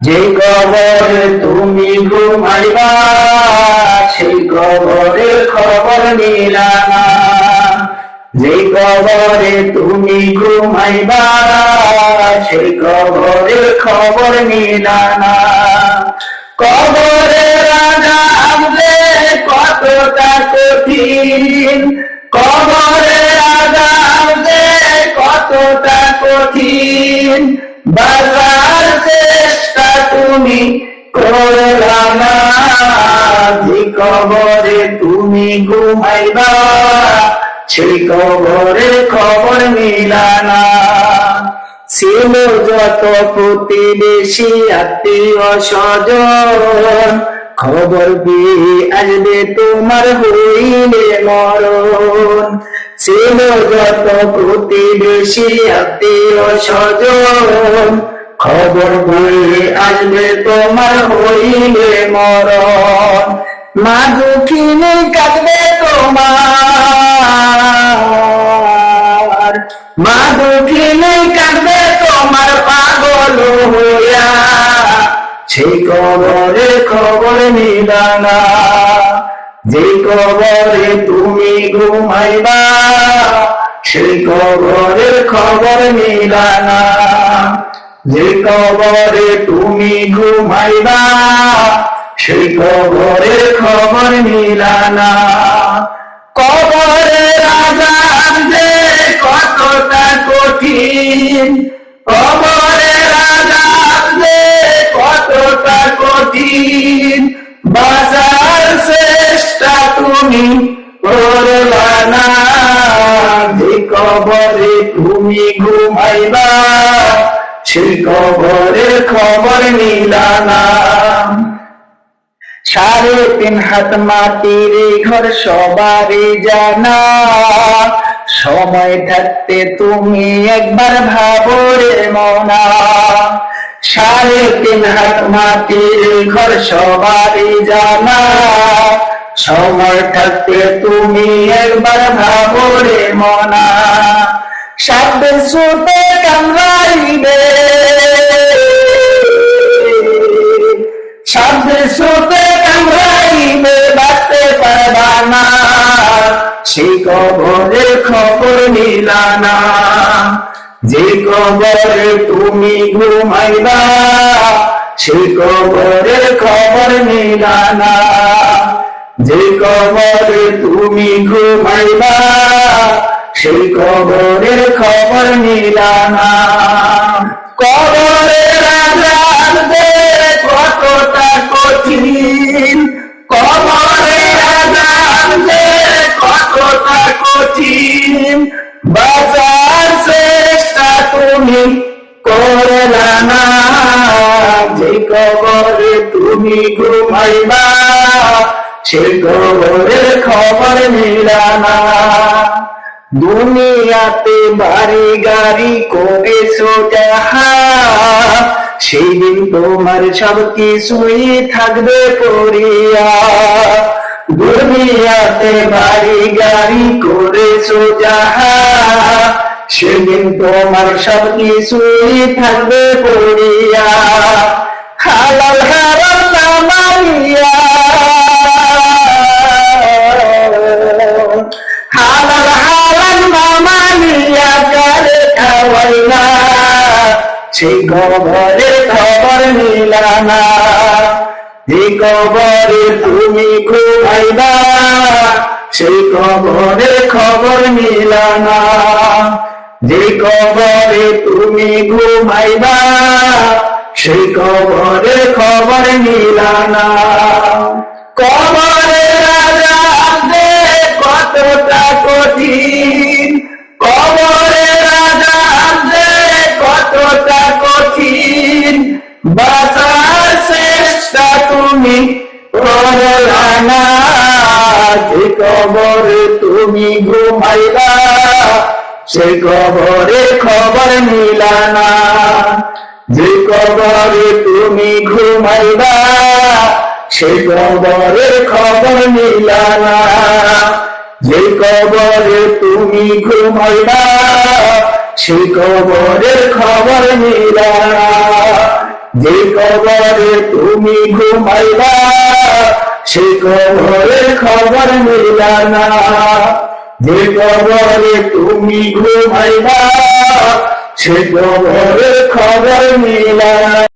যে কবরে তুমি ঘুমাইবা সেই কবরের খবর নিলানা যে কবরে তুমি ঘুমাইবা সেই কবরের খবর নিলানা কবরে রাজা যে কতটা কঠিন। কবরে রাজা যে কতটা কঠিন। বাজার কবরে তুমি ঘুমাইবা, সেই কবরের খবর মিলানা। ছিল যত প্রতিবেশী, আত্মীয় স্বজন, খবর পেয়ে আসবে তোমার হইলে মরণ। ছিল যত প্রতিবেশী, আত্মীয় স্বজন, খবর পেয়ে আসবে তোমার হইলে মরণ। মা দুঃখিনী কাঁদবে তোমার। মা দুঃখিনী কাঁদবে তোমার পাগল হইয়া। সেই কবরে খবর নিলানা যে কবরে তুমি ঘুমাইবা, সেই কবরের খবর নিলানা যে কবরে তুমি ঘুমাইবা সেই কবরের খবর মিলানা। কবরে রাজা যে কতটা কঠিন। কবরে রাজা যে কতটা কঠিন। বাজার চেষ্টা তুমি কবরে তুমি ঘুমাইবা, সেই কবরের খবর নিলানা সাড়ে তিন হাত মাটির ঘর সবারই জানা। সময় থাকতে তুমি একবার ভাবো রে মনা। সাড়ে তিন হাত মাটির ঘর সবারই জানা। সময় থাকতে তুমি একবার ভাবো রে মনা। সাপে সুতে কামড়াইবে কবরের খবর নিলানা যে কবর তুমি ঘুমাইবা, সে কবরের খবর নিলানা যে কবর তুমি ঘুমাইবা সেই কবরের খবর নিলানা বাজার চেষ্টা তুমি করলা না যে কবরে তুমি ঘুমাইবা, সে কবরের খবর নিলানা দুনিয়াতে বাড়ি গাড়ি করেছ যাহা সেই দিন তোমার সব কিছুই থাকবে পড়িয়া দুনিয়াতে বাড়ি গাড়ি করেছ যাহা, সেদিন তোমার সব কিছুই থাকবে পড়িয়া। হালাল হারাম না মারিয়া হালাল হারাম না মারিয়া গালে খাওয়াইনা সেই কবরের খবর নিলানা যে কবরে তুমি ঘুমাইবা, সেই কবরে খবর মিলানা। যে কবরে তুমি ঘুমাইবা, সেই কবরে খবর নিলানা কবরে তুমি ঘুমাইবা সে কবরে খবর নিলানা যে কবরে তুমি ঘুমাইবা সে কবরের খবর নিলানা যে কবরে তুমি ঘুমাইবা সেই কবরের খবর নিলানা যে কবরে তুমি ঘুমাইবা সে কবরের খবর মিলা না যে কবরে তুমি ঘুমাইবা সে কবরের খবর মিলা না